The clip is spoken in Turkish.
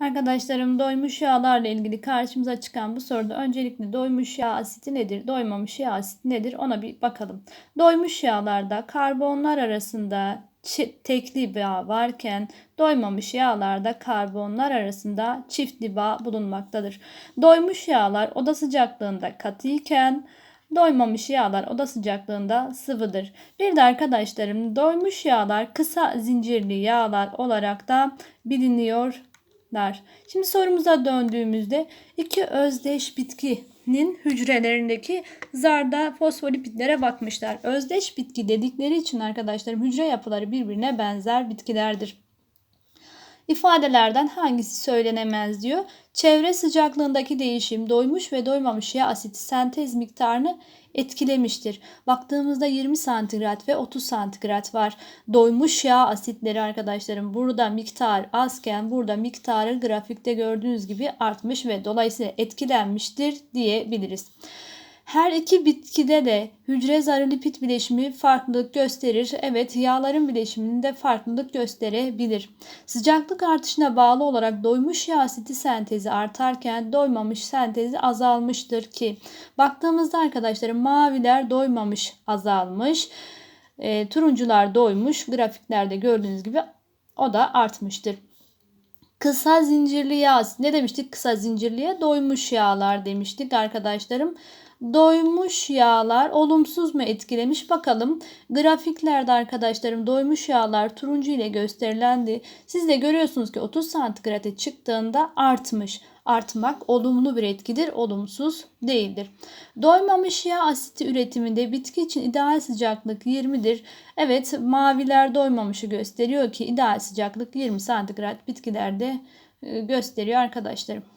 Arkadaşlarım doymuş yağlarla ilgili karşımıza çıkan bu soruda öncelikle doymuş yağ asiti nedir, doymamış yağ asiti nedir ona bir bakalım. Doymuş yağlarda karbonlar arasında tekli bağ varken doymamış yağlarda karbonlar arasında çiftli bağ bulunmaktadır. Doymuş yağlar oda sıcaklığında katıyken doymamış yağlar oda sıcaklığında sıvıdır. Bir de arkadaşlarım doymuş yağlar kısa zincirli yağlar olarak da biliniyor ler. Şimdi sorumuza döndüğümüzde iki özdeş bitkinin hücrelerindeki zarda fosfolipitlere bakmışlar. Özdeş bitki dedikleri için arkadaşlarım hücre yapıları birbirine benzer bitkilerdir. İfadelerden hangisi söylenemez diyor. Çevre sıcaklığındaki değişim doymuş ve doymamış yağ asiti sentez miktarını etkilemiştir. Baktığımızda 20 santigrat ve 30 santigrat var. Doymuş yağ asitleri arkadaşlarım burada miktar azken burada miktarı grafikte gördüğünüz gibi artmış ve dolayısıyla etkilenmiştir diyebiliriz. Her iki bitkide de hücre zarı lipid bileşimi farklılık gösterir. Evet yağların bileşiminde farklılık gösterebilir. Sıcaklık artışına bağlı olarak doymuş yağ asiti sentezi artarken doymamış sentezi azalmıştır ki baktığımızda arkadaşlar maviler doymamış azalmış. E, turuncular doymuş. Grafiklerde gördüğünüz gibi o da artmıştır. Kısa zincirli yağ ne demiştik? Kısa zincirliye doymuş yağlar demiştik arkadaşlarım. Doymuş yağlar olumsuz mu etkilemiş bakalım. Grafiklerde arkadaşlarım doymuş yağlar turuncu ile gösterilendi. Siz de görüyorsunuz ki 30 santigrate çıktığında artmış. Artmak olumlu bir etkidir, olumsuz değildir. Doymamış yağ asiti üretiminde bitki için ideal sıcaklık 20'dir. Evet maviler doymamışı gösteriyor ki ideal sıcaklık 20 santigrat bitkilerde e, gösteriyor arkadaşlarım.